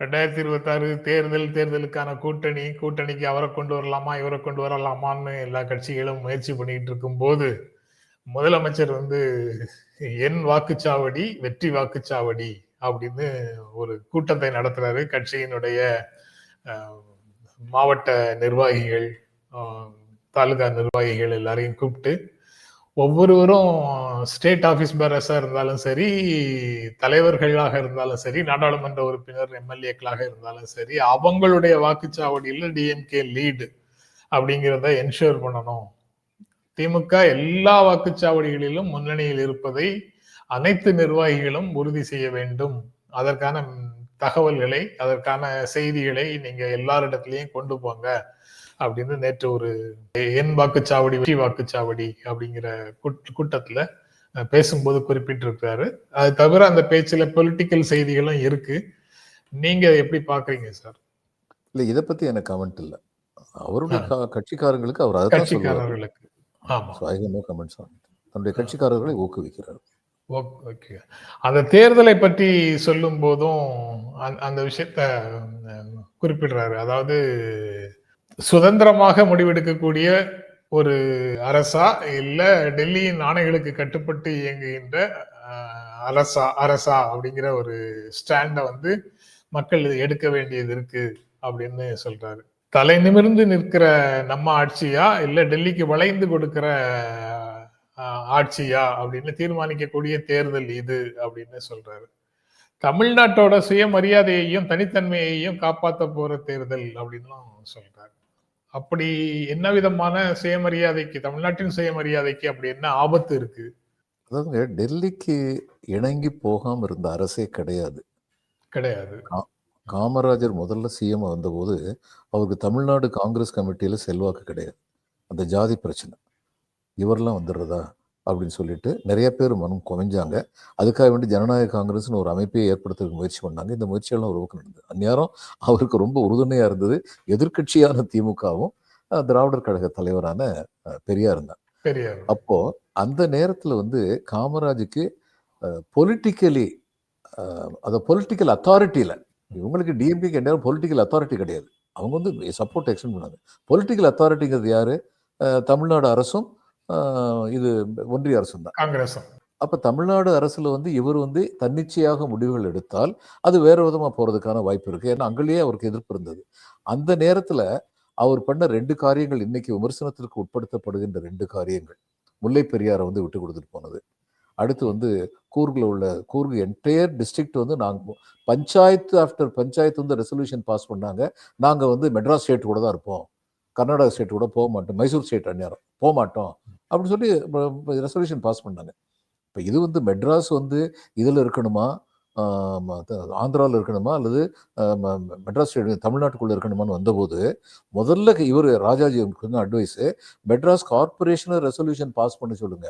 ரெண்டாயிரத்தி இருபத்தாறு தேர்தல் தேர்தலுக்கான கூட்டணி கூட்டணிக்கு அவரை கொண்டு வரலாமா இவரை கொண்டு வரலாமான்னு எல்லா கட்சிகளும் முயற்சி பண்ணிட்டு இருக்கும் போது முதலமைச்சர் வந்து என் வாக்குச்சாவடி வெற்றி வாக்குச்சாவடி அப்படின்னு ஒரு கூட்டத்தை நடத்துறாரு. கட்சியினுடைய மாவட்ட நிர்வாகிகள் தாலுகா நிர்வாகிகள் எல்லாரையும் கூப்பிட்டு ஒவ்வொருவரும் ஸ்டேட் ஆஃபீஸ் பேரஸாக இருந்தாலும் சரி தலைவர்களாக இருந்தாலும் சரி நாடாளுமன்ற உறுப்பினர் எம்எல்ஏக்களாக இருந்தாலும் சரி அவங்களுடைய வாக்குச்சாவடியில் டிஎம்கே லீடு அப்படிங்கிறத என்ஷூர் பண்ணணும். திமுக எல்லா வாக்குச்சாவடிகளிலும் முன்னணியில் இருப்பதை அனைத்து நிர்வாகிகளும் உறுதி செய்ய வேண்டும். அதற்கான தகவல்களை அதற்கான செய்திகளை நீங்க எல்லாரிடத்துலையும் கொண்டு போங்க. அப்படின்னு நேற்று ஒரு என் வாக்குச்சாவடி வெற்றி வாக்குச்சாவடி அப்படிங்கிற கூட்- கூட்டத்துல பேசும்போது குறிப்பிட்டிருக்கிறாரு. அது தவிர அந்த பேச்சுல பொலிட்டிக்கல் செய்திகளும் இருக்கு. நீங்க எப்படி பாக்குறீங்க சார் இல்ல இதை பத்தி எனக்கு கமெண்ட் இல்ல. அவருடைய கட்சிக்காரங்களுக்கு அவர் கட்சிக்காரர்களுக்கு. ஆமா. கமெண்ட்ஸ் தன்னுடைய கட்சிக்காரர்களை ஊக்குவிக்கிறார். ஓகே அந்த தேர்தலை பற்றி சொல்லும் போதும் அந்த- விஷயத்த குறிப்பிடுறாரு. அதாவது சுதந்திரமாக முடிவெடுக்கக்கூடிய ஒரு அரசா இல்ல டெல்லியின் ஆணைகளுக்கு கட்டுப்பட்டு இயங்குகின்ற அரசா அரசா அப்படிங்கிற ஒரு ஸ்டாண்ட வந்து மக்கள் எடுக்க வேண்டியது இருக்கு அப்படின்னு சொல்றாரு. தலை நிமிர்ந்து நிற்கிற நம்ம ஆட்சியா இல்ல டெல்லிக்கு வளைந்து கொடுக்கிற ஆட்சியா அப்படின்னு தீர்மானிக்கக்கூடிய தேர்தல் இது அப்படின்னு சொல்றாரு. தமிழ்நாட்டோட சுயமரியாதையையும் தனித்தன்மையையும் காப்பாற்ற போற தேர்தல் அப்படின்னும் சொல்றாரு. அப்படி என்ன விதமான சுயமரியாதைக்கு தமிழ்நாட்டின் சுயமரியாதைக்கு அப்படி என்ன ஆபத்து இருக்கு? அதாவதுங்க டெல்லிக்கு இணங்கி போகாம இருந்த அரசே கிடையாது. கிடையாது. காமராஜர் முதல்ல சிஎம் வந்தபோது அவருக்கு தமிழ்நாடு காங்கிரஸ் கமிட்டியில செல்வாக்கு கிடையாது. அந்த ஜாதி பிரச்சனை. இவரெல்லாம் வந்துடுறதா? அப்படின்னு சொல்லிட்டு நிறைய பேர் மனம் குறைஞ்சாங்க அதுக்காக வேண்டி ஜனநாயக காங்கிரஸ்னு ஒரு அமைப்பை ஏற்படுத்துறதுக்கு முயற்சி பண்ணாங்க. இந்த முயற்சியெல்லாம் ஒரு பக்கம் நடந்தது. அந்நேரம் அவருக்கு ரொம்ப உறுதுணையா இருந்தது எதிர்க்கட்சியான திமுகவும் திராவிடர் கழக தலைவரான பெரியார் பெரியார் அப்போ அந்த நேரத்துல வந்து காமராஜுக்கு பொலிட்டிக்கலி அதை பொலிட்டிக்கல் அத்தாரிட்டியில இவங்களுக்கு டிஎம்பிக்கு நேரம் பொலிட்டிக்கல் அத்தாரிட்டி கிடையாது. அவங்க வந்து சப்போர்ட் எக்ஸ்டெண்ட் பண்ணாங்க. பொலிட்டிக்கல் அத்தாரிட்டிங்கிறது யாரு? தமிழ்நாடு அரசும் இது ஒன்றிய அரசும் தான் காங்கிரஸும் அப்ப தமிழ்நாடு அரசுல வந்து இவர் வந்து தன்னிச்சையாக முடிவுகள் எடுத்தால் அது வேற விதமா போறதுக்கான வாய்ப்பு இருக்கு. ஏன்னா அங்கேயே அவருக்கு எதிர்ப்பு இருந்தது. அந்த நேரத்துல அவர் பண்ண ரெண்டு காரியங்கள் இன்னைக்கு விமர்சனத்திற்கு உட்படுத்தப்படுகின்ற ரெண்டு காரியங்கள். முல்லை பெரியாரை வந்து விட்டு கொடுத்துட்டு போனது. அடுத்து வந்து கூர்கில் உள்ள கூர்கு என்டையர் டிஸ்ட்ரிக்ட் வந்து நாங்க பஞ்சாயத்து ஆஃப்டர் பஞ்சாயத்து வந்து ரெசல்யூஷன் பாஸ் பண்ணாங்க. நாங்க வந்து மெட்ராஸ் ஸ்டேட் கூட தான் இருப்போம். கர்நாடகா ஸ்டேட் கூட போக மாட்டோம். மைசூர் ஸ்டேட் அந்நேரம் போக மாட்டோம். அப்படின்னு சொல்லி ரெசல்யூஷன் பாஸ் பண்ணாங்க இப்போ இது வந்து மெட்ராஸ் வந்து இதில் இருக்கணுமா? ஆந்திராவில் இருக்கணுமா? அல்லது மெட்ராஸ் தமிழ்நாட்டுக்குள்ளே இருக்கணுமான்னு வந்தபோது முதல்ல இவர் ராஜாஜி வந்து அட்வைஸு மெட்ராஸ் கார்பரேஷனை ரெசல்யூஷன் பாஸ் பண்ண சொல்லுங்க.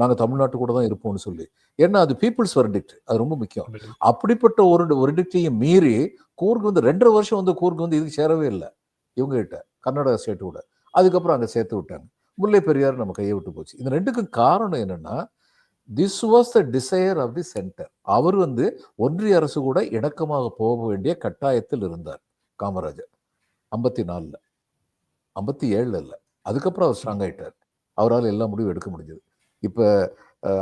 நாங்கள் தமிழ்நாட்டு கூட தான் இருப்போம்னு சொல்லி. ஏன்னா அது பீப்புள்ஸ் வெர்டிக்ட் அது ரொம்ப முக்கியம். அப்படிப்பட்ட ஒரு வெர்டிக்டையும் மீறி கூர்க் வந்து ரெண்டரை வருஷம் வந்து கூர்க் வந்து இதுக்கு சேரவே இல்லை. இவங்க கிட்ட கர்நாடகா ஸ்டேட்டு கூட அதுக்கப்புறம் அங்கே சேர்த்து விட்டாங்க. முல்லை பெரியார் நம்ம கையை விட்டு போச்சு. இந்த ரெண்டுக்கும் காரணம் என்னன்னா this was the desire of the centre அவர் வந்து ஒன்றிய அரசு கூட இணக்கமாக போக வேண்டிய கட்டாயத்தில் இருந்தார் காமராஜர். ஐம்பத்தி நாலில் ஐம்பத்தி ஏழில் இல்லை அதுக்கப்புறம் அவர் ஸ்ட்ராங் ஆகிட்டார் அவரால் எல்லா முடிவும் எடுக்க முடிஞ்சது. இப்போ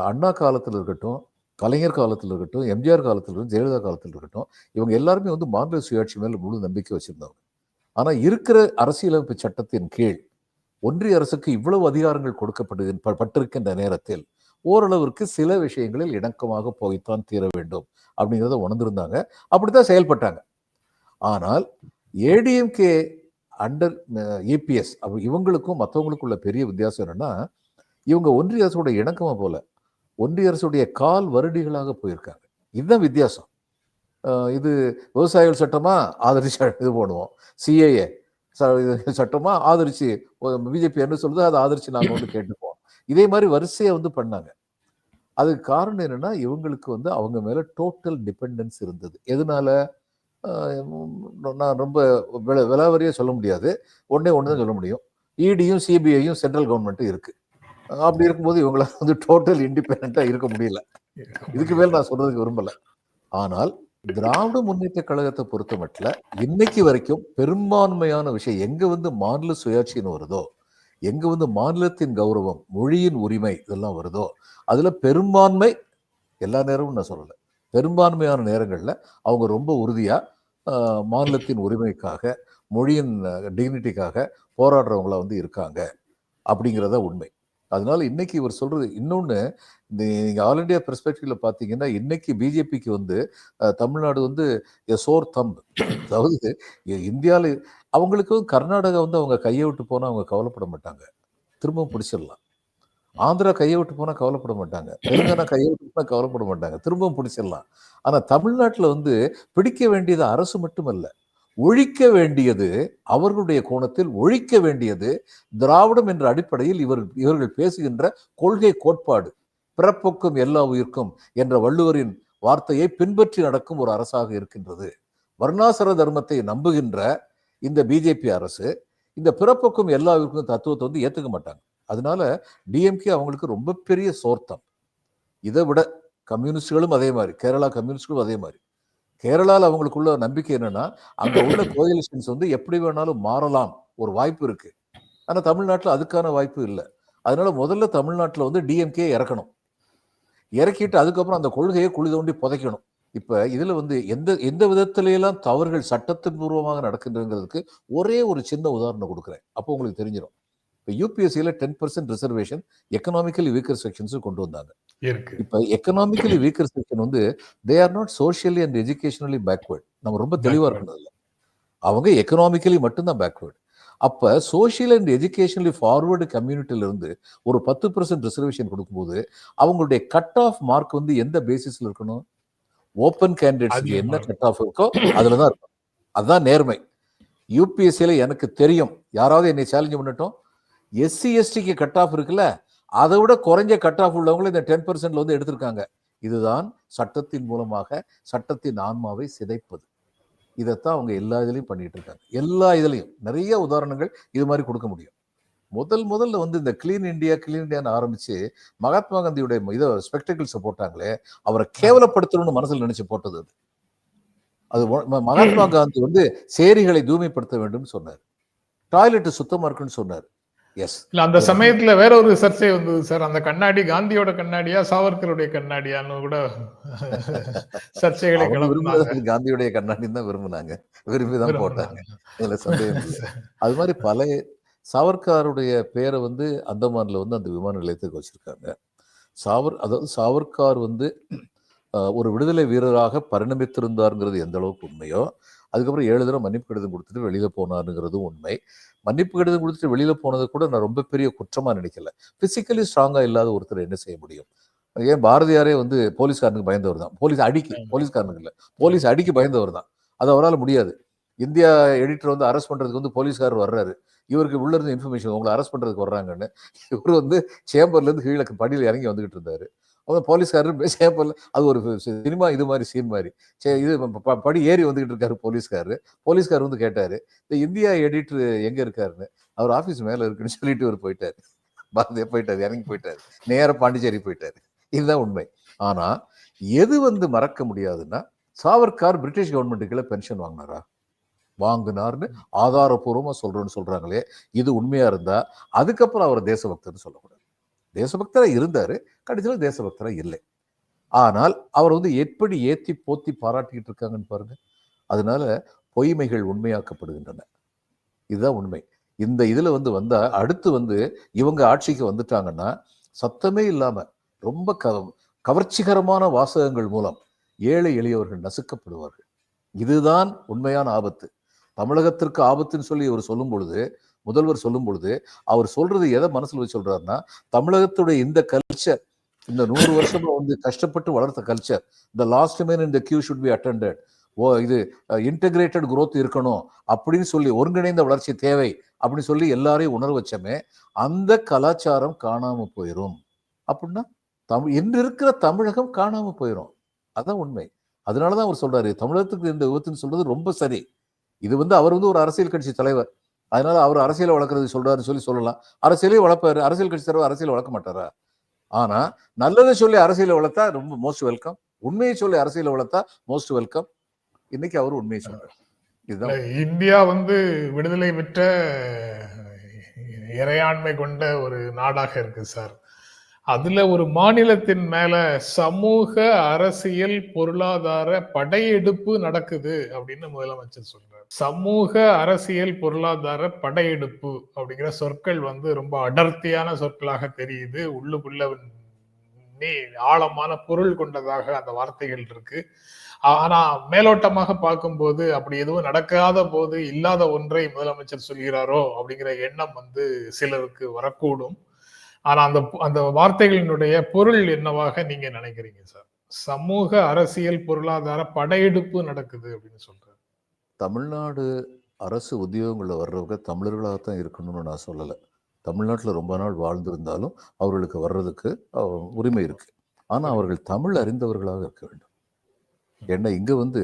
அண்ணா காலத்தில் இருக்கட்டும் கலைஞர் காலத்தில் இருக்கட்டும் எம்ஜிஆர் காலத்தில் இருக்கட்டும் ஜெயலலிதா காலத்தில் இருக்கட்டும் இவங்க எல்லாருமே வந்து மாநில சுயாட்சி மேலே முழு நம்பிக்கை வச்சுருந்தவங்க. ஆனால் இருக்கிற அரசியலமைப்பு சட்டத்தின் கீழ் ஒன்றிய அரசுக்கு இவ்வளவு அதிகாரங்கள் கொடுக்கப்படு பட்டிருக்கின்ற நேரத்தில் ஓரளவிற்கு சில விஷயங்களில் இணக்கமாக போய்த்தான் தீர வேண்டும் அப்படிங்கிறத உணர்ந்திருந்தாங்க. அப்படித்தான் செயல்பட்டாங்க. ஆனால் ஏடிஎம்கே அண்டர் இபிஎஸ் இவங்களுக்கும் மற்றவங்களுக்கும் உள்ள பெரிய வித்தியாசம் என்னன்னா இவங்க ஒன்றிய அரசோட இணக்கமாக போல ஒன்றிய அரசுடைய கால் வருடிகளாக போயிருக்காங்க. இதுதான் வித்தியாசம். இது விவசாயிகள் சட்டமா ஆதரிச்சு இது போடுவோம். சிஏஏ ச- இது சட்டமா ஆதரிச்சு பிஜேபி என்ன சொல்லுதோ அதை ஆதரிச்சு நாங்க வந்து கேட்டுப்போம் இதே மாதிரி வரிசையா வந்து பண்ணாங்க. அதுக்கு காரணம் என்னன்னா இவங்களுக்கு வந்து அவங்க மேல டோட்டல் டிபெண்டன்ஸ் இருந்தது. எதனால? நான் ரொம்ப வில விலாவரியா சொல்ல முடியாது. ஒண்ணே ஒன்று தான் சொல்ல முடியும். இடியும் சிபிஐயும் சென்ட்ரல் கவர்மெண்ட்டும் இருக்கு. அப்படி இருக்கும்போது இவங்களால வந்து டோட்டல் இண்டிபெண்டா இருக்க முடியல. இதுக்கு மேல நான் சொல்றதுக்கு விரும்பல. ஆனால் திராவிட முன்னேற்ற கழகத்தை பொறுத்த மட்டும் இன்னைக்கு வரைக்கும் பெரும்பான்மையான விஷயம் எங்க வந்து மாநில சுயாட்சின்னு வருதோ எங்க வந்து மாநிலத்தின் கௌரவம் மொழியின் உரிமை இதெல்லாம் வருதோ அதுல பெரும்பான்மை எல்லா நேரமும் நான் சொல்லலை. பெரும்பான்மையான நேரங்களில் அவங்க ரொம்ப உறுதியாக மாநிலத்தின் உரிமைக்காக மொழியின் டிக்னிட்டிக்காக போராடுறவங்களா வந்து இருக்காங்க. அப்படிங்கிறத உண்மை. அதனால இன்னைக்கு இவர் சொல்றது இன்னொன்று இந்த நீங்க ஆல் இண்டியா பெர்ஸ்பெக்டிவ்ல பாத்தீங்கன்னா இன்னைக்கு பிஜேபிக்கு வந்து தமிழ்நாடு வந்து சோர் தம்ப் அதாவது இந்தியாவில் அவங்களுக்கும் கர்நாடகா வந்து அவங்க கையை விட்டு போனா அவங்க கவலைப்பட மாட்டாங்க. திரும்பவும் பிடிச்சிடலாம். ஆந்திரா கையை விட்டு போனால் கவலைப்பட மாட்டாங்க. தெலுங்கானா கையை விட்டு போனால் கவலைப்பட மாட்டாங்க. திரும்பவும் பிடிச்சிடலாம். ஆனால் தமிழ்நாட்டில் வந்து பிடிக்க வேண்டியது அரசு மட்டுமல்ல. ஒழிக்க வேண்டியது அவர்களுடைய கோணத்தில் ஒழிக்க வேண்டியது திராவிடம் என்ற அடிப்படையில் இவர் இவர்கள் பேசுகின்ற கொள்கை கோட்பாடு. பிறப்புக்கும் எல்லா உயிர்க்கும் என்ற வள்ளுவரின் வார்த்தையை பின்பற்றி நடக்கும் ஒரு அரசாக இருக்கின்றது. வர்ணாசிர தர்மத்தை நம்புகின்ற இந்த பிஜேபி அரசு இந்த பிறப்புக்கும் எல்லா உயிர்க்கும் தத்துவத்தை வந்து ஏத்துக்க மாட்டாங்க. அதனால டிஎம்கே அவங்களுக்கு ரொம்ப பெரிய சோர்த்தம். இதை விட கம்யூனிஸ்டுகளும் அதே மாதிரி கேரளா கம்யூனிஸ்டுகளும் அதே மாதிரி. கேரளால அவங்களுக்குள்ள நம்பிக்கை என்னன்னா அங்க உள்ள கோயிலிஸ்டன்ஸ் வந்து எப்படி வேணாலும் மாறலாம் ஒரு வாய்ப்பு இருக்கு. ஆனா தமிழ்நாட்டுல அதுக்கான வாய்ப்பு இல்லை. அதனால முதல்ல தமிழ்நாட்டுல வந்து டிஎம்கே இறக்கணும். இறக்கிட்டு அதுக்கப்புறம் அந்த கொள்கையை குழி தோண்டி புதைக்கணும். இப்ப இதுல வந்து எந்த எந்த விதத்தில எல்லாம் தவறுகள் சட்டத்தின் பூர்வமாக நடக்கின்றதுக்கு ஒரே ஒரு சின்ன உதாரணம் கொடுக்குறேன். அப்போ உங்களுக்கு தெரிஞ்சிடும் இப்போ யூபிஎஸ்சியில் ten percent reservation economically weaker sections கொண்டு வந்தாங்க. இப்போ எக்கனாமிக்கலி வீக்கர் செக்ஷன் வந்து they are not socially and educationally backward நம்ம ரொம்ப தெளிவாக. இருக்கணும். அவங்க எக்கனாமிக்கலி மட்டும்தான் பேக்வேர்டு அப்போ சோஷியல் அண்ட் எஜுகேஷனலி ஃபார்வர்டு கம்யூனிட்டில இருந்து ஒரு பத்து பர்சன்ட் ரிசர்வேஷன் கொடுக்கும்போது அவங்களுடைய கட் ஆஃப் மார்க் வந்து எந்த பேசிஸ்ல இருக்கணும்? ஓப்பன் கேண்டிடேட்ஸ்க்கு என்ன கட் ஆஃப் இருக்கோ அதுல தான் இருக்கும் அதுதான் நேர்மை. யூபிஎஸ்சியில் எனக்கு தெரியும். யாராவது என்னை சேலஞ்ச் பண்ணட்டும். எஸ்சி எஸ்டிக்கு கட் ஆஃப் இருக்குல்ல அதை விட குறைஞ்ச கட் ஆஃப் உள்ளவங்களும் இந்த டென் பர்சன்ட்ல வந்து எடுத்திருக்காங்க. இதுதான் சட்டத்தின் மூலமாக சட்டத்தின் ஆன்மாவை சிதைப்பது. இதைத்தான் அவங்க எல்லா இதுலயும் பண்ணிட்டு இருக்காங்க. எல்லா இதுலயும். நிறைய உதாரணங்கள் இது மாதிரி கொடுக்க முடியும். முதல் முதல்ல வந்து இந்த கிளீன் இந்தியா கிளீன் இந்தியான்னு ஆரம்பிச்சு மகாத்மா காந்தியுடைய இதை ஸ்பெக்டக்கிள்ஸை போட்டாங்களே அவரை கேவலப்படுத்தணும்னு மனசுல நினைச்சு போட்டது அது. அது மகாத்மா காந்தி வந்து சேரிகளை தூய்மைப்படுத்த வேண்டும் சொன்னார். டாய்லெட் சுத்தமா இருக்குன்னு சொன்னார். இல்ல அந்த சமயத்துல வேற ஒரு சர்ச்சை வந்தது சார் அந்த கண்ணாடி காந்தியோட கண்ணாடியா சாவர்கருடைய கண்ணாடியான்னு கூட சர்ச்சைகளை காந்தியுடைய கண்ணாடின்னு தான் விரும்பினாங்க. விரும்பி தான் போட்டாங்க. இதுல சந்தேகம் அது மாதிரி பல சாவர்காருடைய பேரை வந்து அந்தமான்ல வந்து அந்த விமான நிலையத்துக்கு வச்சிருக்காங்க. சாவர் அதாவது சாவர்கார் வந்து ஒரு விடுதலை வீரராக பரிணமித்திருந்தாருங்கிறது எந்த அளவுக்கு உண்மையோ அதுக்கப்புறம் ஏழு தடவை மன்னிப்பு கடிதம் கொடுத்துட்டு வெளியில போனாருங்கிறதும் உண்மை. மன்னிப்பு கடிதம் கொடுத்துட்டு வெளியில போனது கூட நான் ரொம்ப பெரிய குற்றமா நினைக்கல. பிசிக்கலி ஸ்ட்ராங்கா இல்லாத ஒருத்தர் என்ன செய்ய முடியும்? ஏன் பாரதியாரே வந்து போலீஸ்காரனுக்கு பயந்தவர் தான். போலீஸ் அடிக்கு. போலீஸ்காரனுக்கு இல்ல. போலீஸ் அடிக்கு பயந்தவர் தான். அது அவரால் முடியாது. இந்தியா எடிட்டர் வந்து அரெஸ்ட் பண்றதுக்கு வந்து போலீஸ்காரர் வர்றாரு. இவருக்கு உள்ள இருந்து இன்ஃபர்மேஷன் உங்களை அரெஸ்ட் பண்றதுக்கு வர்றாங்கன்னு இவர் வந்து சேம்பர்ல இருந்து கீழே படியில் இறங்கி வந்துகிட்டு இருந்தாரு. அவன் போலீஸ்காரர் சேம்பர்ல அது ஒரு சினிமா இது மாதிரி சீன் மாதிரி. சே இது படி ஏறி வந்துகிட்டு இருக்காரு போலீஸ்காரர். போலீஸ்காரர் வந்து கேட்டாரு இந்த இந்தியா எடிட்டர் எங்க இருக்காருன்னு? அவர் ஆபீஸ் மேல இருக்குன்னு சொல்லிட்டு இவர் போயிட்டாரு. பாரதியா போயிட்டாரு இறங்கி போயிட்டாரு. நேரா பாண்டிச்சேரி போயிட்டாரு. இதுதான் உண்மை. ஆனா எது வந்து மறக்க முடியாதுன்னா சாவர்கார் பிரிட்டிஷ் கவர்மெண்ட்டுக்குள்ள பென்ஷன் வாங்கினாரா? வாங்கினார்னு ஆதாரபூர்வமா சொல்றேன்னு சொல்றாங்களே. இது உண்மையா இருந்தா அதுக்கப்புறம் அவர் தேசபக்தர்னு சொல்லக்கூடாது. தேசபக்தராக இருந்தார். கடைசியில் தேசபக்தரா இல்லை. ஆனால் அவர் வந்து எப்படி ஏற்றி போத்தி பாராட்டிக்கிட்டு இருக்காங்கன்னு பாருங்கள் அதனால பொய்மைகள் உண்மையாக்கப்படுகின்றன. இதுதான் உண்மை. இந்த இதில் வந்து வந்தால் அடுத்து வந்து இவங்க ஆட்சிக்கு வந்துட்டாங்கன்னா சத்தமே இல்லாமல் ரொம்ப க கவர்ச்சிகரமான வாசகங்கள் மூலம் ஏழை எளியவர்கள் நசுக்கப்படுவார்கள். இதுதான் உண்மையான ஆபத்து. தமிழகத்திற்கு ஆபத்துன்னு சொல்லி இவர் சொல்லும் பொழுது முதல்வர் சொல்லும் பொழுது அவர் சொல்றது எதை மனசுல வச்சு சொல்றாருன்னா தமிழகத்துடைய இந்த கல்ச்சர் இந்த நூறு வருஷமா வந்து கஷ்டப்பட்டு வளர்த்த கல்ச்சர் இந்த லாஸ்ட் மேன் இந்த கியூ ஷுட் பி அட்டெண்டட் ஓ இது இன்டகிரேட்டட் குரோத் இருக்கணும் அப்படின்னு சொல்லி ஒருங்கிணைந்த வளர்ச்சி தேவை அப்படின்னு சொல்லி எல்லாரையும் உணர வச்சமே அந்த கலாச்சாரம் காணாம போயிரும். அப்படின்னா தமிழ் இன்று இருக்கிற தமிழகம் காணாம போயிரும். அதான் உண்மை. அதனாலதான் அவர் சொல்றாரு தமிழகத்துக்கு இந்த விபத்துன்னு சொல்றது ரொம்ப சரி. இது வந்து அவர் வந்து ஒரு அரசியல் கட்சி தலைவர். அதனால அவர் அரசியலை வளர்க்கறது சொல்றாருன்னு சொல்லி சொல்லலாம். அரசியலையும் வளர்ப்பாரு. அரசியல் கட்சி தலைவர் அரசியல் வளர்க்க மாட்டாரா? ஆனா நல்லதை சொல்லி அரசியலை வளர்த்தா ரொம்ப மோஸ்ட் வெல்கம் உண்மையை சொல்லி அரசியலை வளர்த்தா மோஸ்ட் வெல்கம் இன்னைக்கு அவர் உண்மையை சொல்றாரு. இதுதான். இந்தியா வந்து விடுதலை பெற்ற இறையாண்மை கொண்ட ஒரு நாடாக இருக்கு சார். அதுல ஒரு மாநிலத்தின் மேல சமூக அரசியல் பொருளாதார படையெடுப்பு நடக்குது அப்படின்னு முதலமைச்சர் சொல்றாரு. சமூக அரசியல் பொருளாதார படையெடுப்பு அப்படிங்கிற சொற்கள் வந்து ரொம்ப அடர்த்தியான சொற்களாக தெரியுது. உள்ளுக்குள்ள ஆழமான பொருள் கொண்டதாக அந்த வார்த்தைகள் இருக்கு. ஆனா மேலோட்டமாக பார்க்கும்போது அப்படி எதுவும் நடக்காத போது இல்லாத ஒன்றை முதலமைச்சர் சொல்கிறாரோ அப்படிங்கிற எண்ணம் வந்து சிலருக்கு வரக்கூடும். ஆனா அந்த அந்த வார்த்தைகளினுடைய பொருள் என்னவாக நீங்க நினைக்கிறீங்க சார்? சமூக அரசியல் பொருளாதார படையெடுப்பு நடக்குது அப்படின்னு சொல்றாரு. தமிழ்நாடு அரசு உத்தியோகங்களில் வர்றவங்க தமிழர்களாகத்தான் இருக்கணும்னு நான் சொல்லலை. தமிழ்நாட்டில் ரொம்ப நாள் வாழ்ந்திருந்தாலும் அவர்களுக்கு வர்றதுக்கு உரிமை இருக்கு. ஆனால் அவர்கள் தமிழ் அறிந்தவர்களாக இருக்க வேண்டும். ஏன்னா இங்கே வந்து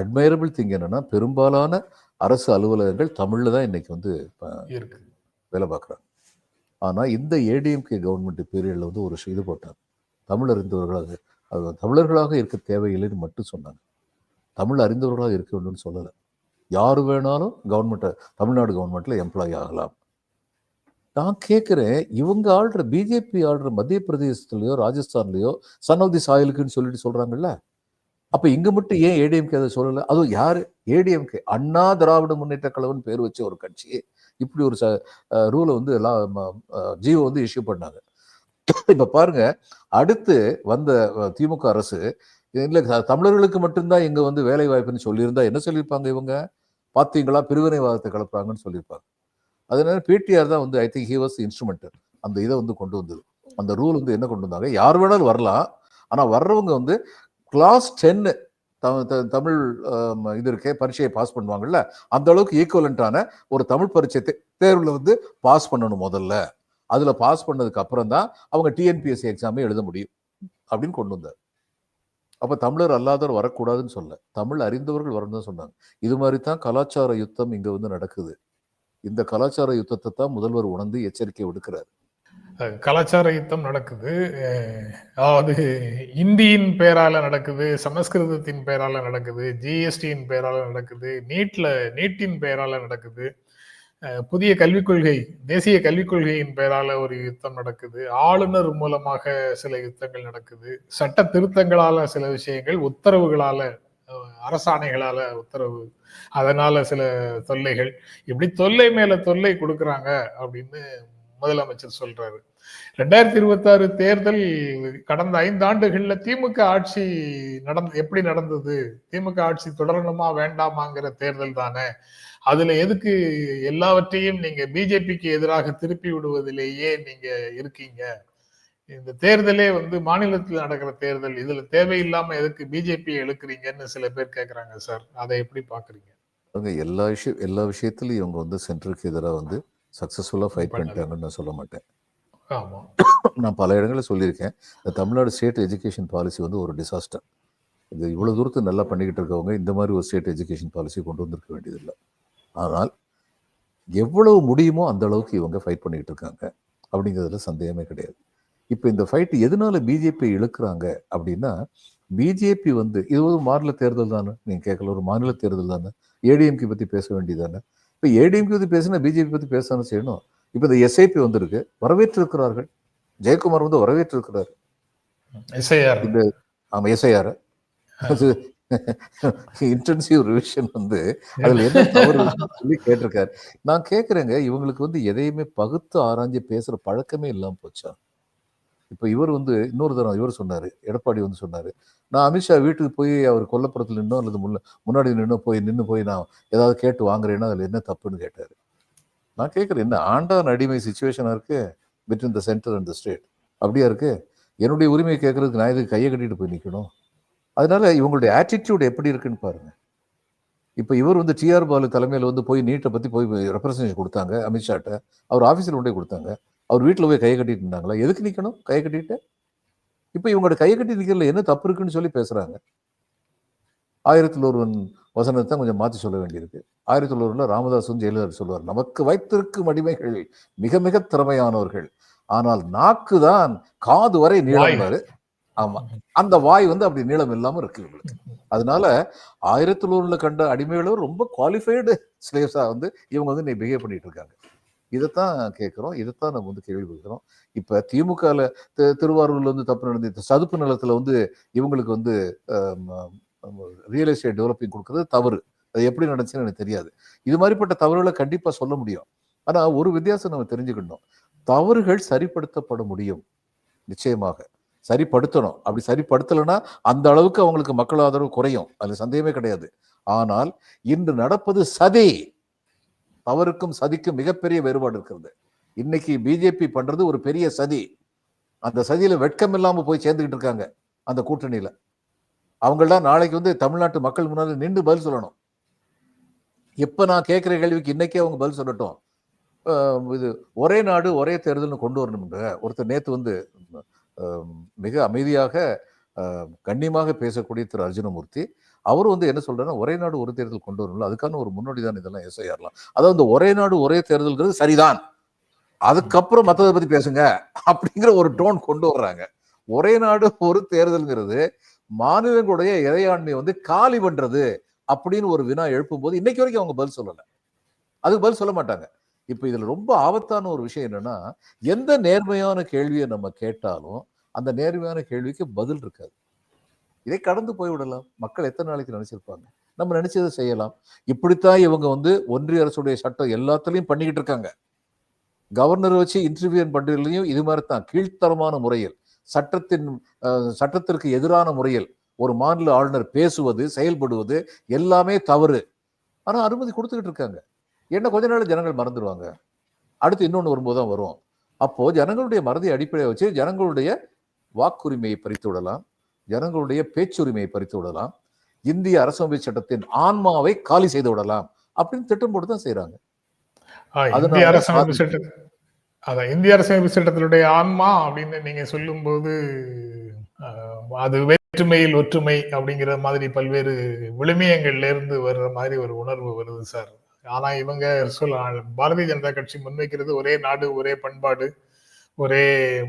அட்மைரபிள் திங் என்னன்னா பெரும்பாலான அரசு அலுவலகங்கள் தமிழில் தான் இன்னைக்கு வந்து வேலை பார்க்குறாங்க. ஆனால் இந்த ஏடிஎம்கே கவர்மெண்ட் பீரியடில் வந்து ஒரு இது போட்டார் தமிழ் அறிந்தவர்களாக அது தமிழர்களாக இருக்க தேவையில்லைன்னு மட்டும் சொன்னாங்க. தமிழ் அறிந்தவர்களாக இருக்க வேண்டும்னு சொல்லலை. யார் வேணாலும் கவர்மெண்ட்டை தமிழ்நாடு கவர்மெண்ட்டில் எம்ப்ளாயி ஆகலாம். நான் கேட்குறேன் இவங்க ஆள்ற பிஜேபி ஆள்ற மத்திய பிரதேசத்துலையோ ராஜஸ்தான்லேயோ சன் ஆஃப் தி சாயலுக்குன்னு சொல்லிட்டு சொல்கிறாங்கல்ல அப்போ இங்கே மட்டும் ஏன் ஏடிஎம்கே அதை சொல்லலை? அதுவும் யார்? ஏடிஎம்கே அண்ணா திராவிட முன்னேற்ற கழகம்னு பேர் வச்ச ஒரு கட்சி இப்படி ஒரு ச ரூலை வந்து எல்லாம் ஜியோ வந்து இஷ்யூ பண்ணாங்க. இப்போ பாருங்க அடுத்து வந்த திமுக அரசு இல்லை தமிழர்களுக்கு மட்டும்தான் இங்கே வந்து வேலை வாய்ப்புன்னு சொல்லியிருந்தா என்ன சொல்லியிருப்பாங்க இவங்க? பார்த்தீங்களா பிரிவினைவாதத்தை கலப்புறாங்கன்னு சொல்லியிருப்பாங்க. அதனால பிடிஆர் தான் வந்து I think he was instrument அந்த இதை வந்து கொண்டு வந்தது. அந்த ரூல் வந்து என்ன கொண்டு வந்தாங்க? யார் வேணாலும் வரலாம். ஆனால் வர்றவங்க வந்து கிளாஸ் டென்னு தமிழ் இது இருக்கே பரீட்சையை பாஸ் பண்ணுவாங்கல்ல அந்த அளவுக்கு ஈக்குவலண்டான ஒரு தமிழ் பரீட்சை தேர்வில் வந்து பாஸ் பண்ணணும் முதல்ல. அதில் பாஸ் பண்ணதுக்கு அப்புறம் தான் அவங்க டிஎன்பிஎஸ்சி எக்ஸாமே எழுத முடியும் அப்படின்னு கொண்டு வந்தார். அப்போ தமிழர் அல்லாதவர் வரக்கூடாதுன்னு சொல்ல தமிழ் அறிந்தவர்கள் வரணும்னு சொன்னாங்க. இது மாதிரி தான் கலாச்சார யுத்தம் இங்கே வந்து நடக்குது. இந்த கலாச்சார யுத்தத்தை தான் முதல்வர் உணர்ந்து எச்சரிக்கை விடுக்கிறார். கலாச்சார யுத்தம் நடக்குது. அதாவது இந்தியின் பேரால நடக்குது சமஸ்கிருதத்தின் பேரால நடக்குது ஜிஎஸ்டியின் பேரால நடக்குது நீட்ல நீட்டின் பேரால நடக்குது. புதிய கல்விக் கொள்கை தேசிய கல்விக் கொள்கையின் பேரால ஒரு யுத்தம் நடக்குது. ஆளுநர் மூலமாக சில யுத்தங்கள் நடக்குது. சட்ட திருத்தங்களால சில விஷயங்கள் உத்தரவுகளால அரசாணைகளால உத்தரவு அதனால சில தொல்லைகள். இப்படி தொல்லை மேல தொல்லை கொடுக்குறாங்க அப்படின்னு முதலமைச்சர் சொல்றாரு. ரெண்டாயிரத்தி இருபத்தி ஆறு தேர்தல் கடந்த ஐந்து ஆண்டுகள்ல திமுக ஆட்சி நடந்து எப்படி நடந்தது? திமுக ஆட்சி தொடரணுமா வேண்டாமாங்கிற தேர்தல் தானே. அதுல எதுக்கு எல்லாவற்றையும் நீங்க பிஜேபிக்கு எதிராக திருப்பி விடுவதிலேயே நீங்க இருக்கீங்க? இந்த தேர்தலே வந்து மாநிலத்தில் நடக்கிற தேர்தல். இதுல தேவையில்லாம எதுக்கு பிஜேபி இழுக்கிறீங்கன்னு சில பேர் கேக்குறாங்க சார். அதை எப்படி பாக்குறீங்க? அவங்க எல்லா விஷயம் எல்லா விஷயத்துலையும் இவங்க வந்து சென்ட்ருக்கு எதிராக வந்து சக்ஸஸ்ஃபுல்லாக ஃபைட். பண்ணிட்டாங்கன்னு நான் சொல்ல மாட்டேன். நான் பல இடங்களில் சொல்லியிருக்கேன் இந்த தமிழ்நாடு ஸ்டேட் எஜுகேஷன் பாலிசி வந்து ஒரு டிசாஸ்டர் இது இவ்வளோ தூரத்துக்கு நல்லா பண்ணிக்கிட்டு இருக்கவங்க இந்த மாதிரி ஒரு ஸ்டேட் எஜுகேஷன் பாலிசி கொண்டு வந்திருக்க வேண்டியதில்லை. ஆனால் எவ்வளவு முடியுமோ அந்த அளவுக்கு இவங்க ஃபைட் பண்ணிக்கிட்டு இருக்காங்க. அப்படிங்கிறதுல சந்தேகமே கிடையாது. இப்போ இந்த ஃபைட் எதனால பிஜேபி இழுக்கிறாங்க அப்படின்னா பிஜேபி வந்து இது ஒரு மாநில தேர்தல் தானே? நீங்கள் கேட்கல ஒரு மாநில தேர்தல் தானே? ஏடிஎம்கே பற்றி பேச வேண்டியதானே இப்போ ஏடிஎம்கே பற்றி பேசினா பிஜேபி பற்றி பேசத்தானே செய்யணும்? இப்போ இந்த எஸ்ஐபி வந்திருக்கு. வரவேற்றிருக்கிறார்கள். ஜெயக்குமார் வந்து வரவேற்றிருக்கிறார். எஸ்ஐஆர் இந்த ஆமா எஸ்ஐஆர் அது இன்டென்சிவ் ரிவிஷன் வந்து அதுல என்ன தவறு சொல்லி கேட்டிருக்காரு. நான் கேட்குறேங்க இவங்களுக்கு வந்து எதையுமே பகுத்து ஆராய்ஞ்சு பேசுற பழக்கமே இல்லாம போச்சா? இப்போ இவர் வந்து இன்னொரு தரம் இவர் சொன்னாரு எடப்பாடி வந்து சொன்னாரு. நான் அமித்ஷா வீட்டுக்கு போய் அவர் கொல்லப்புறத்தில் நின்னோ அல்லது முன்ன முன்னாடி நின்னோ போய் நின்று போய் நான் ஏதாவது கேட்டு வாங்குறேன்னா அதில் என்ன தப்புன்னு கேட்டாரு. நான் கேட்குறேன் என்ன ஆண்டான் அடிமை சுச்சுவேஷனாக இருக்கு? Between the centre and the state அப்படியா இருக்கு? என்னுடைய உரிமையை கேட்குறதுக்கு நான் இதுக்கு கையை கட்டிட்டு போய் நிற்கணும் அதனால இவங்களுடைய ஆட்டிடியூட் எப்படி இருக்குன்னு பாருங்க. இப்போ இவர் வந்து டிஆர் பாலு தலைமையில் வந்து போய் நீட்டை பற்றி போய் ரெப்ரசன்டேஷன் கொடுத்தாங்க அமித்ஷாட்ட அவர் ஆஃபீஸில் கொண்டே கொடுத்தாங்க. அவர் வீட்டில் போய் கையை கட்டிட்டு இருந்தாங்களா? எதுக்கு நிற்கணும் கையை கட்டிட்டு? இப்போ இவங்களோட கையை கட்டி நிற்கிறதுல என்ன தப்பு இருக்குன்னு சொல்லி பேசுகிறாங்க ஆயிரத்தில் ஒருவன் வசனத்தை கொஞ்சம் மாற்றி சொல்ல வேண்டியிருக்கு. ஆயிரத்தில் ஒருவனில் ராமதாஸும் ஜெயலலிதா சொல்லுவார் நமக்கு வைத்திருக்கும் அடிமைகள் மிக மிக திறமையானவர்கள். ஆனால் நாக்கு தான் காது வரை நீளம்பாரு ஆமா. அந்த வாய் வந்து அப்படி நீளம் இல்லாம இருக்கு இவங்களுக்கு. அதனால ஆயிரத்தில் ஒருல கண்ட அடிமைகளும் ரொம்ப குவாலிஃபைடு ஸ்லேவ்ஸா வந்து இவங்க வந்து நீ பிஹேவ் பண்ணிட்டு இருக்காங்க. இதைத்தான் கேட்குறோம். இதைத்தான் நம்ம வந்து கேள்வி கேட்குறோம் இப்ப திமுகல தி- திருவாரூர்ல வந்து தப்பு நடந்து சதுப்பு நிலத்துல வந்து இவங்களுக்கு வந்து ரியல் எஸ்டேட் டெவலப்பிங் கொடுக்குறது தவறு. அது எப்படி நடந்துச்சுன்னு எனக்கு தெரியாது. இது மாதிரிப்பட்ட தவறுகளை கண்டிப்பாக சொல்ல முடியும். ஆனால் ஒரு வித்தியாசம் நம்ம தெரிஞ்சுக்கணும். தவறுகள் சரிப்படுத்தப்பட முடியும். நிச்சயமாக. சரிப்படுத்தணும். அப்படி சரிப்படுத்தலைன்னா அந்த அளவுக்கு அவங்களுக்கு மக்கள் ஆதரவு குறையும். அதில் சந்தேகமே கிடையாது. ஆனால் இன்று நடப்பது சதி. தவறுக்கும் சதிக்கும் மிகப்பெரிய வேறுபாடு இருக்கிறது. இன்னைக்கு பிஜேபி பண்றது ஒரு பெரிய சதி. அந்த சதியில வெட்கம் இல்லாம போய் சேர்ந்துக்கிட்டு இருக்காங்க அந்த கூட்டணியில. அவங்களாம் நாளைக்கு வந்து தமிழ்நாட்டு மக்கள் முன்னாடி நின்று பதில் சொல்லணும். இப்போ நான் கேட்குற கேள்விக்கு இன்னைக்கே அவங்க பதில் சொல்லட்டும். இது ஒரே நாடு ஒரே தேர்தல்னு கொண்டு வரணும்ன்ற ஒருத்தர் நேற்று வந்து மிக அமைதியாக கண்ணியமாக பேசக்கூடிய திரு அர்ஜுனமூர்த்தி அவர் வந்து என்ன சொல்றாருன்னா ஒரே நாடு ஒரு தேர்தல் கொண்டு வரணும்ல அதுக்கான ஒரு முன்னோடி தான் இதெல்லாம் எஸ்ஐஆர்லாம் அதாவது இந்த ஒரே நாடு ஒரே தேர்தல்ங்கிறது சரிதான். அதுக்கப்புறம் மற்றதை பத்தி பேசுங்க அப்படிங்கிற ஒரு டோன் கொண்டு வர்றாங்க. ஒரே நாடு ஒரு தேர்தல்ங்கிறது மாநிலங்களுடைய இறையாண்மை வந்து காலி பண்றது அப்படின்னு ஒரு வினா எழுப்பும் போது இன்னைக்கு வரைக்கும் அவங்க பதில் சொல்லலை. அதுக்கு பதில் சொல்ல மாட்டாங்க. இப்ப இதுல ரொம்ப ஆபத்தான ஒரு விஷயம் என்னன்னா எந்த நேர்மையான கேள்வியை நம்ம கேட்டாலும் அந்த நேர்மையான கேள்விக்கு பதில் இருக்காது. இதை கடந்து போய்விடலாம் மக்கள் எத்தனை நாளைக்கு நினைச்சிருப்பாங்க? நம்ம நினைச்சதை செய்யலாம். இப்படித்தான் இவங்க வந்து ஒன்றிய அரசுடைய சட்டம் எல்லாத்துலேயும் பண்ணிக்கிட்டு இருக்காங்க. கவர்னர் வச்சு இன்டர்வியூ பண்றதுலையும் இது மாதிரி தான் கீழ்த்தரமான முறையில். சட்டத்தின் சட்டத்திற்கு எதிரான முறையில் ஒரு மாநில ஆளுநர் பேசுவது செயல்படுவது எல்லாமே தவறு. ஆனா அனுமதி கொடுத்துக்கிட்டு இருக்காங்க. என்ன கொஞ்ச நாள் ஜனங்கள் மறந்துடுவாங்க அடுத்து இன்னொன்று வரும்போது தான் வரும். அப்போ ஜனங்களுடைய மறதி அடிப்படையை வச்சு ஜனங்களுடைய வாக்குரிமையை பறித்து விடலாம். ஜனங்களுடைய பேச்சுரிமையை பறித்து விடலாம். இந்திய அரசமைப்பு சட்டத்தின் ஆன்மாவை காலி செய்து விடலாம் அப்படின்னு திட்டம் போட்டு தான் செய்யறாங்க ஆ, இந்திய அரசமைப்பு அதான் இந்திய சட்டத்தினுடைய ஆன்மா அப்படின்னு நீங்க சொல்லும்போது அது வேற்றுமையில் ஒற்றுமை அப்படிங்கிற மாதிரி பல்வேறு விழுமியங்கள்ல இருந்து வர்ற மாதிரி ஒரு உணர்வு வருது சார். ஆனா இவங்க சொல்ல பாரதிய ஜனதா கட்சி முன்வைக்கிறது ஒரே நாடு ஒரே பண்பாடு ஒரே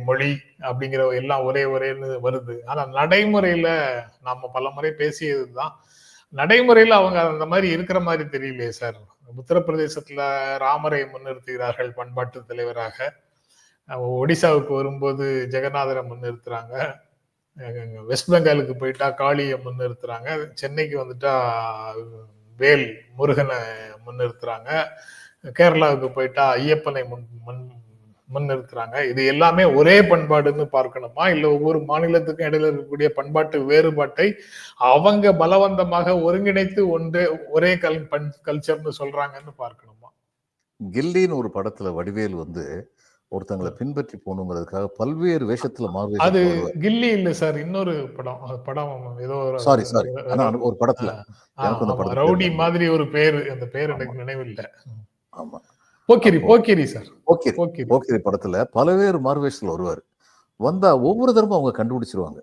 மொழி அப்படிங்கிற எல்லாம் ஒரே ஒரேன்னு வருது. ஆனா நடைமுறையில நாம பல முறை பேசியதுதான். நடைமுறையில அவங்க அந்த மாதிரி இருக்கிற மாதிரி தெரியலையே சார். உத்தரப்பிரதேசத்துல ராமரை முன்னிறுத்துகிறார்கள் பண்பாட்டு தலைவராக. ஒடிசாவுக்கு வரும்போது ஜெகநாதரை முன்னிறுத்துறாங்க. வெஸ்ட் பெங்காலுக்கு போயிட்டா காளியை முன்னிறுத்துறாங்க. சென்னைக்கு வந்துட்டா வேல் முருகனை முன்னிறுத்துறாங்க. கேரளாவுக்கு போயிட்டா ஐயப்பனை முன் முன் முன்னிறுத்துறாங்க. இது எல்லாமே ஒரே பண்பாடுன்னு பார்க்கணுமா? இல்ல ஒவ்வொரு மாநிலத்துக்கும் இடையில இருக்கக்கூடிய பண்பாட்டு வேறுபாட்டை அவங்க பலவந்தமாக ஒருங்கிணைத்து ஒன்றே ஒரே கல் பண் கல்ச்சர்னு சொல்றாங்கன்னு பார்க்கணுமா? கில்லின்னு ஒரு படத்துல வடிவேல் வந்து ஒருத்தங்களை பின்பற்றி போகணுங்கிறதுக்காக பல்வேறு வேஷத்துல மாறு அது கில்லி இல்ல சார் இன்னொரு படம் படம் ஏதோ சாரி சாரி ஒரு படத்துல. ரவுடி. மாதிரி ஒரு பேரு அந்த பேர் எனக்கு நினைவில்லை. ஆமா. Pokkiri Pokkiri sir. Okay Pokkiri. Okay படத்துல பலவேறு மார்வேஷத்துல வருவார் வந்தா ஒவ்வொரு தரமும் அவங்க கண்டுபிடிச்சிருவாங்க.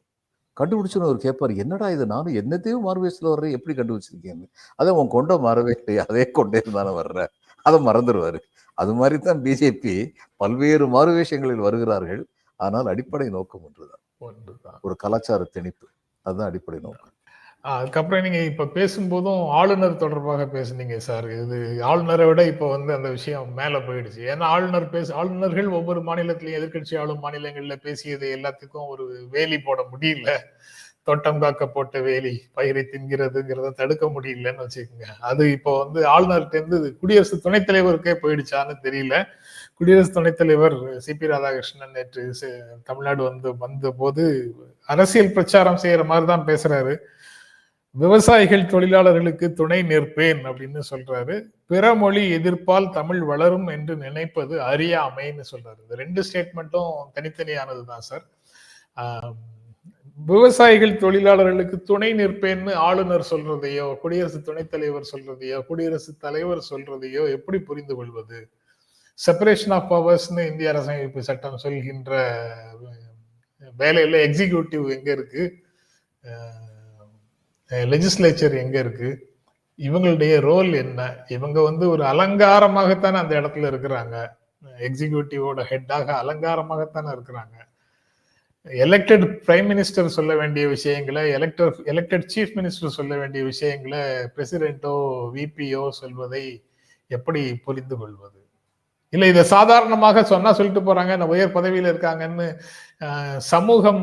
கண்டுபிடிச்சுன்னு அவர் கேட்பாரு என்னடா இது? நானும் என்னத்தையும் மார்வேஷத்துல வர்றேன். எப்படி கண்டுபிடிச்சிருக்கீங்க? அதான் உன் கொண்ட மாறவே இல்லையா. அதே கொண்டே இருந்தானே வர்ற. அதை மறந்துடுவாரு. அது மாதிரி தான் பிஜேபி பல்வேறு மாறுவேஷங்களில் வருகிறார்கள். ஆனால் அடிப்படை நோக்கம் ஒன்றுதான். ஒரு கலாச்சார திணிப்பு. அதுதான் அடிப்படை நோக்கம். அதுக்கப்புறம் நீங்க இப்ப பேசும்போதும் ஆளுநர் தொடர்பாக பேசுனீங்க சார். இது ஆளுநரை விட இப்ப வந்து அந்த விஷயம் மேல போயிடுச்சு. ஏன்னா ஆளுநர் பேச ஆளுநர்கள் ஒவ்வொரு மாநிலத்திலையும் எதிர்கட்சி ஆளும் மாநிலங்கள்ல பேசியது எல்லாத்துக்கும் ஒரு வேலி போட முடியல. தோட்டம் காக்க போட்ட வேலி பயிரை தின்கிறதுங்கிறத தடுக்க முடியலன்னு வச்சுக்கோங்க. அது இப்போ வந்து ஆளுநர்கிட்டேருந்து குடியரசு துணைத் தலைவருக்கே போயிடுச்சான்னு தெரியல. குடியரசு துணைத் தலைவர் சி பி ராதாகிருஷ்ணன் நேற்று தமிழ்நாடு வந்து வந்த போது அரசியல் பிரச்சாரம் செய்யற மாதிரி தான் பேசுறாரு. விவசாயிகள் தொழிலாளர்களுக்கு துணை நிற்பேன் அப்படின்னு சொல்றாரு. பிற மொழி எதிர்ப்பால் தமிழ் வளரும் என்று நினைப்பது அறியாமைன்னு சொல்றாரு. இந்த ரெண்டு ஸ்டேட்மெண்ட்டும் தனித்தனியானது தான் சார் விவசாயிகள் தொழிலாளர்களுக்கு துணை நிற்பேன்னு ஆளுநர் சொல்றதையோ குடியரசு துணைத் தலைவர் சொல்றதையோ குடியரசுத் தலைவர் சொல்றதையோ எப்படி புரிந்து கொள்வது? செப்பரேஷன் ஆஃப் பவர்ஸ்னு இந்திய அரசமைப்பு சட்டம் சொல்கின்ற வேலையில எக்ஸிகியூட்டிவ் எங்க இருக்கு? லெஜிஸ்லேச்சர் எங்க இருக்கு? இவங்களுடைய ரோல் என்ன? இவங்க வந்து ஒரு அலங்காரமாகத்தானே அந்த இடத்துல இருக்கிறாங்க. எக்ஸிகியூட்டிவோட ஹெட்டாக அலங்காரமாகத்தானே இருக்கிறாங்க. எலெக்டட் பிரைம் மினிஸ்டர் சொல்ல வேண்டிய விஷயங்களை எலெக்டர் எலெக்டட் சீஃப் மினிஸ்டர் சொல்ல வேண்டிய விஷயங்களை பிரசிடென்ட்டோ விபிஓ சொல்வதை எப்படி புரிந்து கொள்வது? இல்லை இதை சாதாரணமாக சொன்னா சொல்லிட்டு போறாங்க இந்த உயர் பதவியில் இருக்காங்கன்னு சமூகம்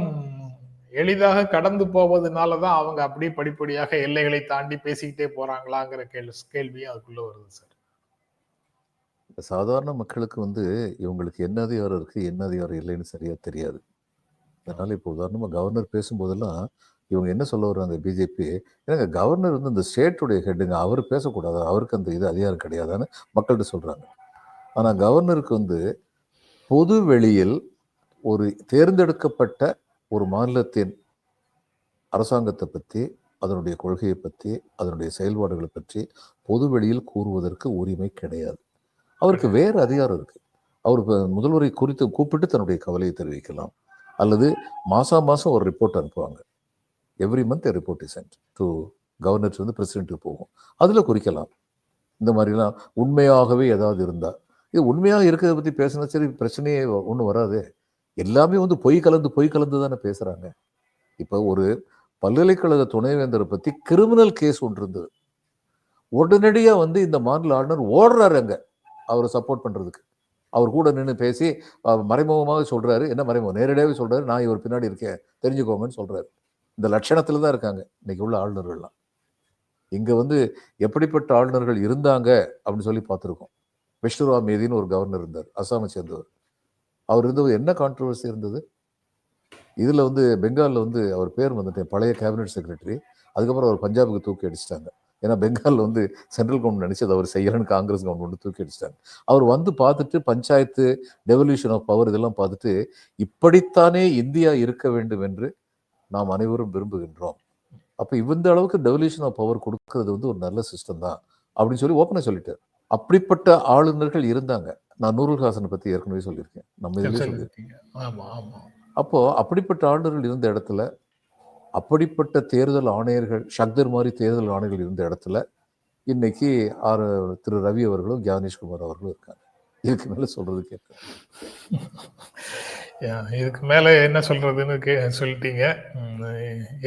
எளிதாக கடந்து போவதனாலதான் அவங்க அப்படியே படிப்படியாக எல்லைகளை தாண்டி பேசிக்கிட்டே போறாங்களாங்கிற கேள்வி கேள்வியும் அதுக்குள்ள வருது சார். சாதாரண மக்களுக்கு வந்து இவங்களுக்கு என்ன அதிகாரம் இருக்கு என்ன அதிகாரம் இல்லைன்னு சரியா தெரியாது. அதனால இப்போ உதாரணமா கவர்னர் பேசும்போதெல்லாம் இவங்க என்ன சொல்ல வர்றாங்க பிஜேபி ஏன்னா கவர்னர் வந்து இந்த ஸ்டேட்டுடைய ஹெட்டுங்க அவர் பேசக்கூடாது? அவருக்கு அந்த இது அதிகாரம் கிடையாதுன்னு மக்கள்கிட்ட சொல்றாங்க. ஆனா கவர்னருக்கு வந்து பொது வெளியில் ஒரு தேர்ந்தெடுக்கப்பட்ட ஒரு மாநிலத்தின் அரசாங்கத்தை பற்றி அதனுடைய கொள்கையை பற்றி அதனுடைய செயல்பாடுகளை பற்றி பொதுவெளியில் கூறுவதற்கு உரிமை கிடையாது. அவருக்கு வேறு அதிகாரம் இருக்குது அவர் முதல்வரை குறித்து கூப்பிட்டு தன்னுடைய கவலையை தெரிவிக்கலாம். அல்லது மாதம் மாதம் ஒரு ரிப்போர்ட் அனுப்புவாங்க. Every month report is sent to governor வந்து பிரசிடென்ட்டுக்கு போகும். அதில் குறிக்கலாம். இந்த மாதிரிலாம் உண்மையாகவே ஏதாவது இருந்தால் இது உண்மையாக இருக்கிறத பற்றி பேசினா சரி பிரச்சனையே ஒன்றும் வராது. எல்லாமே வந்து பொய் கலந்து பொய் கலந்து தானே பேசுகிறாங்க இப்போ ஒரு பல்கலைக்கழக துணைவேந்தரை பற்றி கிரிமினல் கேஸ் ஒன்று இருந்தது. உடனடியாக வந்து இந்த மாநில ஆளுநர் ஓடுறாரு அங்கே. அவரை சப்போர்ட் பண்ணுறதுக்கு அவர் கூட நின்று பேசி மறைமுகமாக சொல்கிறாரு என்ன மறைமுகம்? நேரடியாகவே சொல்கிறாரு நான் இவர் பின்னாடி இருக்கேன். தெரிஞ்சுக்கோங்கன்னு சொல்கிறாரு இந்த லட்சணத்தில் தான் இருக்காங்க. இன்றைக்கி உள்ள ஆளுநர்கள்லாம். இங்கே வந்து எப்படிப்பட்ட ஆளுநர்கள் இருந்தாங்க அப்படின்னு சொல்லி பார்த்துருக்கோம். விஷ்ணுரா மேதின்னு ஒரு கவர்னர் இருந்தார். அசாமை சேர்ந்தவர். அவர் இருந்தவர் என்ன கான்ட்ரவர்சி இருந்தது? இதில் வந்து பெங்காலில் வந்து அவர் பேர் வந்துட்டேன் பழைய கேபினெட் செக்ரட்டரி அதுக்கப்புறம் அவர் பஞ்சாபுக்கு தூக்கி அடிச்சிட்டாங்க. ஏன்னா பெங்காலில் வந்து சென்ட்ரல் கவர்மெண்ட் நினைச்சது அவர் செய்யலன்னு காங்கிரஸ் கவர்மெண்ட் தூக்கி அடிச்சிட்டாங்க. அவர் வந்து பார்த்துட்டு பஞ்சாயத்து டெவல்யூஷன் ஆஃப் பவர் இதெல்லாம் பார்த்துட்டு இப்படித்தானே இந்தியா இருக்க வேண்டும் என்று நாம் அனைவரும் விரும்புகின்றோம். அப்போ இந்த அளவுக்கு டெவல்யூஷன் ஆஃப் பவர் கொடுக்கறது வந்து ஒரு நல்ல சிஸ்டம் தான். அப்படின்னு சொல்லி ஓப்பனாக சொல்லிட்டார். அப்படிப்பட்ட ஆளுநர்கள் இருந்தாங்க. நான் நூருல் ஹாசனை பத்தி ஏற்கனவே சொல்லியிருக்கேன். நம்ம இதுலயே சொல்லியிருக்கேன் சொல்லியிருக்கீங்க. ஆமா ஆமா. அப்போ அப்படிப்பட்ட ஆளுநர்கள் இருந்த இடத்துல அப்படிப்பட்ட தேர்தல் ஆணையர்கள் ஷக்தர் மாதிரி தேர்தல் ஆணையர்கள் இருந்த இடத்துல இன்னைக்கு ஆர் திரு ரவி அவர்களும் கியானேஷ்குமார் அவர்களும் இருக்காங்க. இதுக்கு மேல சொல்றது கேட்க. இதுக்கு மேல என்ன சொல்றதுன்னு கே சொல்லிட்டீங்க.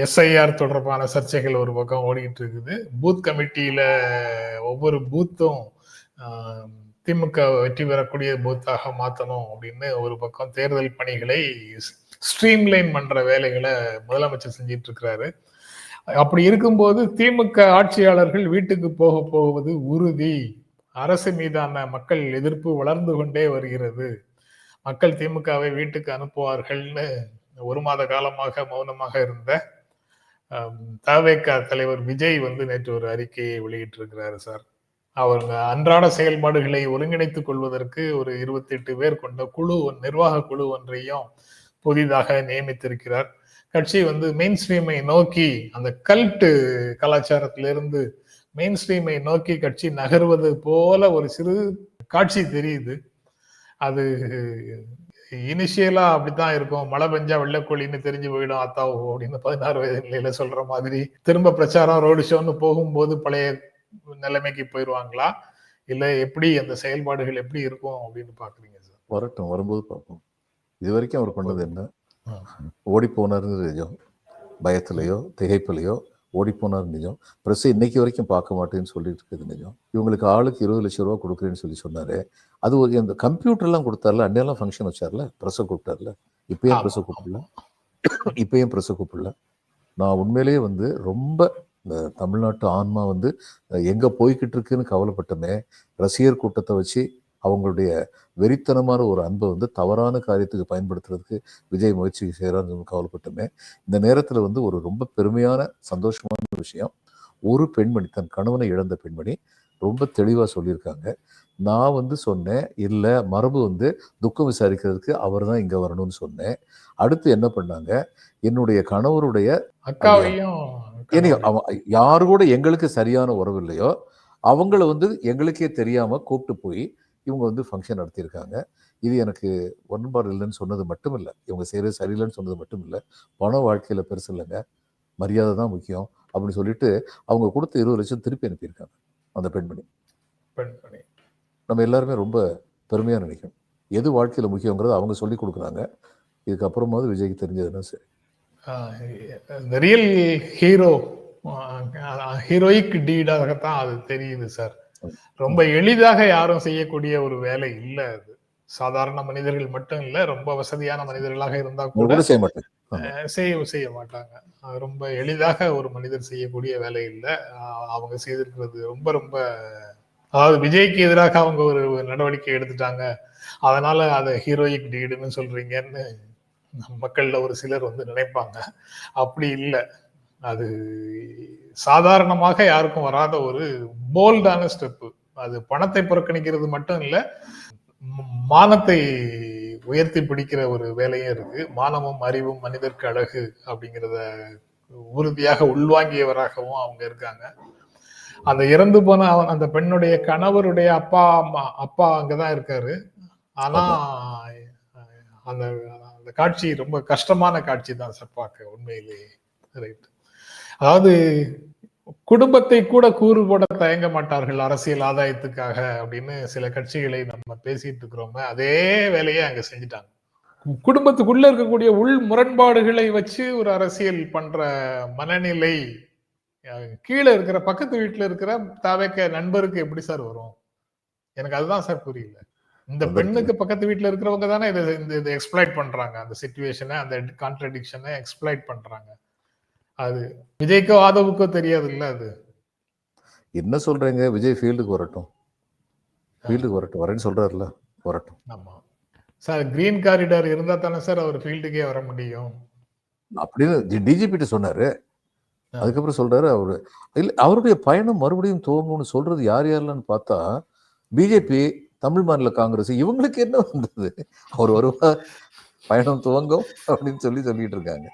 எஸ்ஐஆர் தொடர்பான சர்ச்சைகள் ஒரு பக்கம் ஓடிக்கிட்டு இருக்குது. பூத் கமிட்டியில ஒவ்வொரு பூத்தும் திமுக வெற்றி பெறக்கூடிய பூத்தாக மாற்றணும் அப்படின்னு ஒரு பக்கம் தேர்தல் பணிகளை ஸ்ட்ரீம்லைன் பண்ற வேலைகளை முதலமைச்சர் செஞ்சிட்டு இருக்கிறாரு அப்படி இருக்கும்போது திமுக ஆட்சியாளர்கள் வீட்டுக்கு போக போவது உறுதி. அரசு மீதான மக்கள் எதிர்ப்பு வளர்ந்து கொண்டே வருகிறது. மக்கள் திமுகவை வீட்டுக்கு அனுப்புவார்கள்னு ஒரு மாத காலமாக மௌனமாக இருந்த தவேக தலைவர் விஜய் வந்து நேற்று ஒரு அறிக்கையை வெளியிட்டிருக்கிறாரு சார். அவங்க அன்றாட செயல்பாடுகளை ஒருங்கிணைத்துக் கொள்வதற்கு ஒரு இருபத்தி எட்டு பேர் கொண்ட குழு நிர்வாக குழு ஒன்றையும் புதிதாக நியமித்திருக்கிறார். கட்சி வந்து மெயின் ஸ்ட்ரீமை நோக்கி அந்த கல்ட்டு கலாச்சாரத்திலிருந்து மெயின் ஸ்ட்ரீமை நோக்கி கட்சி நகர்வது போல ஒரு சிறு காட்சி தெரியுது. அது இனிஷியலா அப்படித்தான் இருக்கும். மழை பெஞ்சா வெள்ளக்கோழின்னு தெரிஞ்சு போயிடும். அத்தாவோ அப்படின்னு பதினாறு வயது நிலையில சொல்ற மாதிரி திரும்ப பிரச்சாரம் ரோடு ஷோன்னு போகும்போது பழைய நிலைமைக்கு போயிடுவாங்களா இல்ல எப்படி அந்த செயல்பாடுகள் எப்படி இருக்கும் அப்படின்னு பாக்குறீங்க சார்? வரட்டும் வரும்போது பார்ப்போம். இது வரைக்கும் அவர் பண்ணது என்ன. ஓடி போனாருன்னு நிஜம். பயத்திலையோ திகைப்பிலையோ ஓடி போனார் நிஜம். ப்ரெஸ் இன்னைக்கு வரைக்கும் பார்க்க மாட்டேன்னு சொல்லிட்டு இருக்குது நிஜம். இவங்களுக்கு ஆளுக்கு இருபது லட்சம் ரூபா கொடுக்குறேன்னு சொல்லி சொன்னாரு. அது ஒரு அந்த கம்ப்யூட்டர்லாம் கொடுத்தார்ல அன்னையெல்லாம் ஃபங்க்ஷன் வச்சார்ல ப்ரெஸ்ஸை கூப்பிட்டார்ல. இப்பயும் ப்ரெஸ்ஸை கூப்பிடல. இப்பயும் ப்ரெஸ்ஸை கூப்பிடல. நான் உண்மையிலேயே வந்து ரொம்ப இந்த தமிழ்நாட்டு ஆன்மா வந்து எங்கே போய்கிட்டு இருக்குன்னு கவலைப்பட்டமே ரசிகர் கூட்டத்தை வச்சு அவங்களுடைய வெறித்தனமான ஒரு அன்பை வந்து தவறான காரியத்துக்கு பயன்படுத்துறதுக்கு விஜய் முயற்சி செய்கிறான்னு கவலைப்பட்டமே இந்த நேரத்தில் வந்து ஒரு ரொம்ப பெருமையான சந்தோஷமான விஷயம் ஒரு பெண்மணி தன் கணவனை இழந்த பெண்மணி ரொம்ப தெளிவாக சொல்லியிருக்காங்க. நான் வந்து சொன்னேன், இல்லை மரபு வந்து துக்கம் விசாரிக்கிறதுக்கு அவர் தான் இங்கே வரணும்னு சொன்னேன். அடுத்து என்ன பண்ணாங்க, என்னுடைய கணவருடைய அக்காவையும் யாரு கூட எங்களுக்கு சரியான உறவு இல்லையோ, அவங்கள வந்து எங்களுக்கே தெரியாம கூப்ட்டு போய், இவங்க வந்து ஃபங்ஷன் நடத்தியிருக்காங்க. இது எனக்கு உடன்பாடு இல்லன்னு சொன்னது மட்டும் இல்ல. இவங்க செய்றது சரியில்லன்னு சொன்னது மட்டும் இல்ல. பணம் வாழ்க்கையில பெருசு இல்லங்க. மரியாதை தான் முக்கியம். அப்படின்னு சொல்லிட்டு, அவங்க குடுத்த 20,00,000 திருப்பி அனுப்பியிருக்காங்க. அந்த பெண்மணி. பெண்மணி. நம்ம எல்லாருமே ரொம்ப பெருமையா நினைக்கணும். எது வாழ்க்கையில முக்கியங்கிறத அவங்க சொல்லிக் குடுக்குறாங்க. இதுக்கப்புறமாவது விஜய்க்கு தெரிஞ்சதுன்னா சரி. இந்த ரியல் ஹீரோ ஹீரோயிக் டீடாகத்தான் அது தெரியுது சார். ரொம்ப எளிதாக யாரும் செய்யக்கூடிய ஒரு வேலை இல்ல அது. சாதாரண மனிதர்கள் மட்டும் இல்ல, ரொம்ப வசதியான மனிதர்களாக இருந்தா கூட செய்ய மாட்டாங்க. செய்ய செய்ய மாட்டாங்க. ரொம்ப எளிதாக ஒரு மனிதர் செய்யக்கூடிய வேலை இல்ல. அவங்க செய்திருக்கிறது ரொம்ப ரொம்ப அதாவது விஜய்க்கு எதிராக அவங்க ஒரு நடவடிக்கை எடுத்துட்டாங்க. அதனால அத ஹீரோயிக் டீடுன்னு சொல்றீங்கன்னு மக்கள்ல ஒரு சிலர் வந்து நினைப்பாங்க. அப்படி இல்லை அது சாதாரணமாக யாருக்கும் வராத ஒரு போல்டான ஸ்டெப்பு. அது பணத்தை புறக்கணிக்கிறது மட்டும் இல்லை மானத்தை உயர்த்தி பிடிக்கிற ஒரு வேலையும் இருக்கு. மானமும், அறிவும் மனிதர்க்கு அழகு அப்படிங்கிறத உறுதியாக உள்வாங்கியவராகவும் அவங்க இருக்காங்க. அந்த இறந்து போன அவன் அந்த பெண்ணுடைய கணவருடைய அப்பா, அம்மா அப்பா அங்கதான் இருக்காரு. ஆனா அந்த அந்த காட்சி ரொம்ப கஷ்டமான காட்சி தான் சார் பார்க்க உண்மையிலேயே. ரைட். அதாவது குடும்பத்தை கூட கூறு போட தயங்க மாட்டார்கள் அரசியல் ஆதாயத்துக்காக அப்படின்னு சில கட்சிகளை நம்ம பேசிட்டு இருக்கிறோமே அதே வேலையை அங்க செஞ்சுட்டாங்க. குடும்பத்துக்குள்ள இருக்கக்கூடிய உள் முரண்பாடுகளை வச்சு ஒரு அரசியல் பண்ற மனநிலை கீழே இருக்கிற பக்கத்து வீட்டுல இருக்கிற தாவேக்க நண்பருக்கு எப்படி சார் வரும்? எனக்கு அதுதான் சார் புரியல. இந்த. பெண்ணுக்கு பக்கத்து வீட்டுல இருக்கிறவங்க தானே இதை இந்த இதை எக்ஸ்பிளாய்ட் பண்றாங்க அந்த சிச்சுவேஷனை அந்த கான்ட்ரடிக்ஷனை எக்ஸ்பிளாய்ட் பண்றாங்க. அது விஜய்க்கோ ஆதவுக்கோ தெரியாது இல்ல அது. என்ன சொல்றீங்க? விஜய் ஃபீல்டுக்கு வரட்டும். ஃபீல்டுக்கு வரட்டும். வரேன்னு சொல்றாருல்ல. வரட்டும். ஆமா. சார் கிரீன் காரிடார் இருந்தா தானே சார் அவர் ஃபீல்டுக்கே வர முடியும். அப்படின்னு டிஜிபிட்ட சொன்னாரு. அதுக்கப்புறம் சொல்றாரு அவரு இல்ல அவருடைய பயணம் மறுபடியும் துவங்கும்னு சொல்றது யார் யாரெல்லாம்னு பார்த்தா, பிஜேபி, தமிழ் மாநில காங்கிரஸ் இவங்களுக்கு என்ன வந்தது? அவர் வருவார், பயணம் துவங்கும் அப்படின்னு சொல்லி சொல்லிட்டு இருக்காங்க.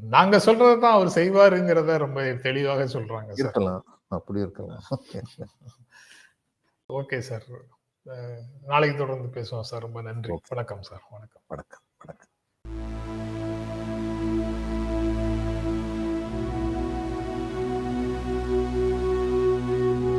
நாங்க சொல்றத தான் அவர் செய்வாருங்கிறத ரொம்ப தெளிவாக சொல்றாங்க. இருக்கலாம். அப்படி இருக்கலாம். Okay sir. நாளைக்கு தொடர்ந்து பேசுவோம் சார். ரொம்ப நன்றி. வணக்கம் சார். வணக்கம். வணக்கம்.